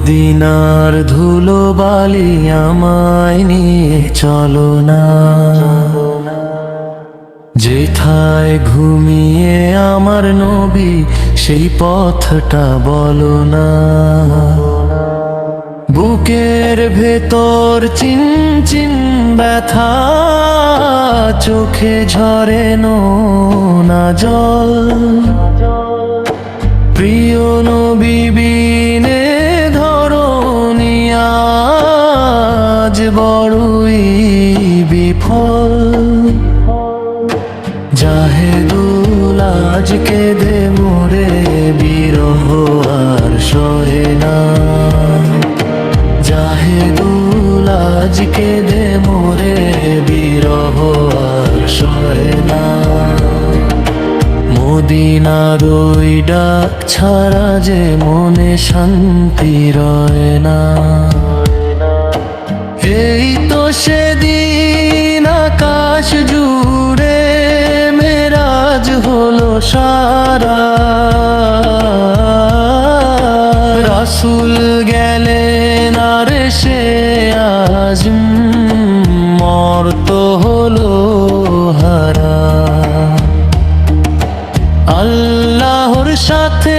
মদিনার ধুলো বালি আমায় নিয়ে চলো না। যেথায় ঘুমিয়ে আমার নবী, সেই পথটা বলো না। বুকের ভেতর চিন চিন ব্যথা, চোখে ঝরে না জল। আজ বড়ই বিফল। জাহেদুল আজকে দে মোরে, বিরহ আর সহে না। জাহেদুল আজকে দে মোরে, বিরহ আর সহে না। মদিনার ওই ডাক ছাড়া যে মনে শান্তি রয় না। এই তো সেদিন আকাশ জুড়ে মেরাজ হলো সারা। রাসুল গেলেন আর সে আজ মর্ত হলো হারা। আল্লাহর সাথে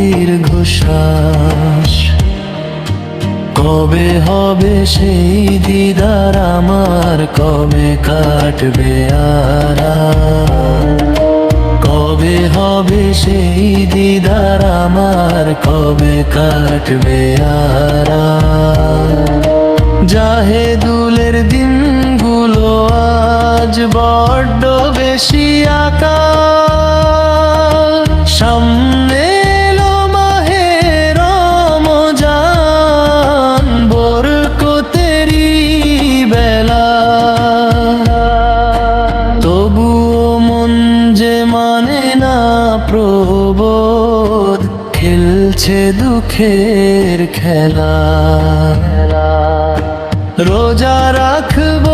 দীর্ঘশ্বাস কবে হবে সেই দিদার আমার? কবে কাটবে আরা? কবে হবে সেই দিদার আমার? কবে কাটবে আরা? জাহেদুলের দিনগুলো আজ বড্ড বেশি আকা খেলছে দুঃখের খেলা। রোজা রাখব,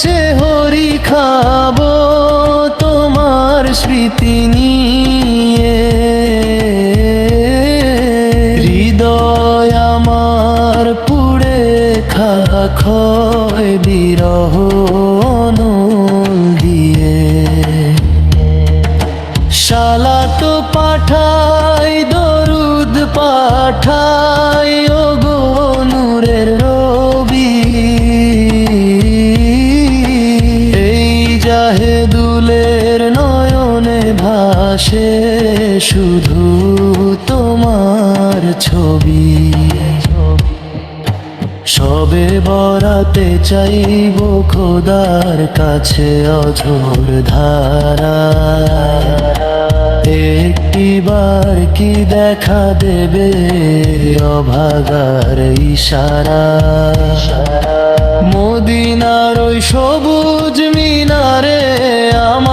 সে হরি খাব তোমার স্মৃতি নিয়ে। হৃদয় আমার পুড়ে খাখয় বিরহ দিয়ে। শালা তো পাঠাই দরুদ পাঠাই, ও গো নূরের রবি। এই জাহেদুলের নয়নে ভাসে শুধু তোমার ছবি। সবে বরাতে চাইব খোদার কাছে অঝোর ধারা। একটিবার কি দেখা দেবে অভাগার ইশারা? মদিনার ওই সবুজ মিনারে আমায়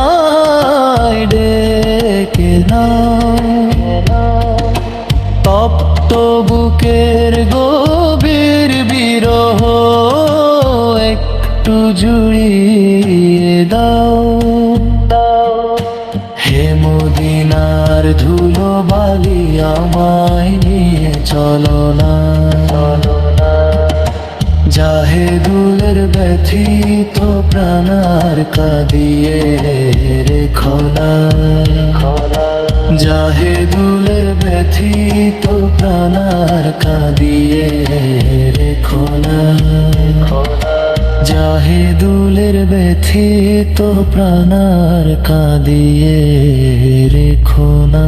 মদিনার ধুলো বালি আমায় নিয়ে চলো না। চলো না জাহেদুলের ব্যথিত প্রাণার কাঁদিয়ে রেখো না। জাহেদুলের ব্যথিত প্রাণার কাঁদিয়ে রেখো না। জাহেদুলের ব্যথিত প্রাণার কাঁদিয়ে রেখো না